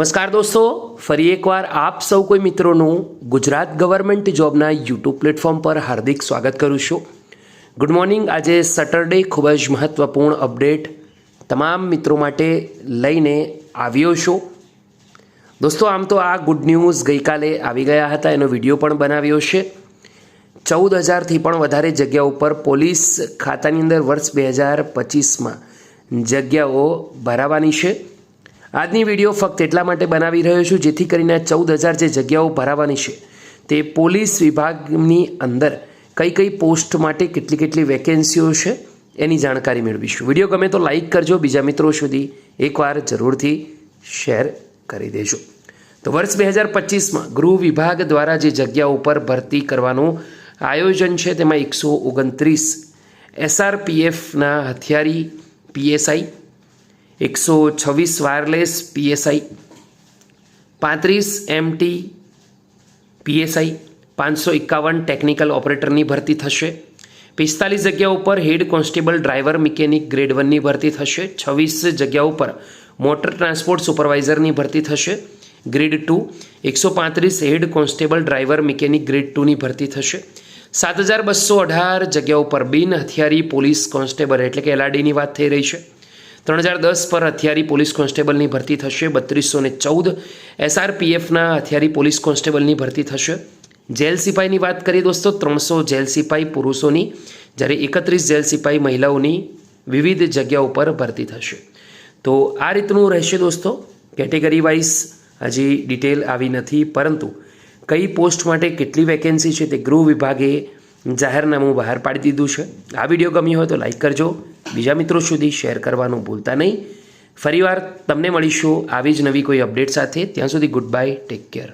નમસ્કાર દોસ્તો, ફરી એકવાર આપ સૌ કોઈ મિત્રોનું ગુજરાત ગવર્મેન્ટ જોબના યુટ્યુબ પ્લેટફોર્મ પર હાર્દિક સ્વાગત કરું છું. ગુડ મોર્નિંગ આજે સેટરડે ખૂબ જ મહત્ત્વપૂર્ણ અપડેટ તમામ મિત્રો માટે લઈને આવ્યો છું. દોસ્તો, આમ તો આ ગુડ ન્યૂઝ ગઈકાલે આવી ગયા હતા, એનો વીડિયો પણ બનાવ્યો છે. ચૌદ હજારથી પણ વધારે જગ્યા ઉપર પોલીસ ખાતાની અંદર વર્ષ બે હજાર પચીસમાં જગ્યાઓ ભરાવાની છે. આજની વીડિયો ફક્ત એટલા માટે બનાવી રહ્યો છું, જેથી કરીને ચૌદ હજાર જે જગ્યાઓ ભરાવાની છે, તે પોલીસ વિભાગની અંદર કઈ કઈ પોસ્ટ માટે કેટલી કેટલી વેકેન્સીઓ છે, એની જાણકારી મેળવીશું. વીડિયો ગમે તો લાઇક કરજો, બીજા મિત્રો સુધી એકવાર જરૂરથી શેર કરી દેજો. તો વર્ષ બે હજાર પચીસમાં ગૃહ વિભાગ દ્વારા જે જગ્યાઓ ઉપર ભરતી કરવાનું આયોજન છે, તેમાં એકસો ઓગણત્રીસ એસઆરપીએફના હથિયારી, પીએસઆઈ એકસો છવ્વીસ વાયરલેસ પીએસઆઈ પાંત્રીસ એમટી પીએસઆઈ પાંચસો એકાવન ટેકનિકલ ઓપરેટરની ભરતી થશે. પિસ્તાલીસ જગ્યા ઉપર head constable driver mechanic grade વનની ભરતી થશે. છવ્વીસ જગ્યા ઉપર મોટર ટ્રાન્સપોર્ટ સુપરવાઇઝરની ભરતી થશે. ગ્રેડ ટુ એકસો પાંત્રીસ head constable driver mechanic grade ટુની ભરતી થશે. સાત હજાર બસો અઢાર જગ્યા ઉપર બિન હથિયારી પોલીસ કોન્સ્ટેબલ એટલે કે એલઆરડીની વાત થઈ રહી છે. ત્રણ હજાર દસ પર હથિયારી પોલીસ કોન્સ્ટેબલની ભરતી થશે. બત્રીસો ને ચૌદ એસઆરપીએફના હથિયારી પોલીસ કોન્સ્ટેબલની ભરતી થશે. જેલ સિપાહીની વાત કરીએ દોસ્તો, ત્રણસો જેલ સિપાહી પુરુષોની, જ્યારે એકત્રીસ જેલ સિપાહી મહિલાઓની વિવિધ જગ્યા ઉપર ભરતી થશે. તો આ રીતનું રહેશે દોસ્તો. કેટેગરી વાઇઝ હજી ડિટેલ આવી નથી, પરંતુ કઈ પોસ્ટ માટે કેટલી વેકેન્સી છે તે ગૃહ વિભાગે જાહેરનામું બહાર પાડી દીધું છે. આ વીડિયો ગમ્યો હોય તો લાઈક કરજો. બીજા મિત્રો સુધી શેર કરવાનું ભૂલતા નહીં. ફરીવાર તમને મળીશું આવી જ નવી કોઈ અપડેટ સાથે. ત્યાં સુધી ગુડ બાય ટેક કેર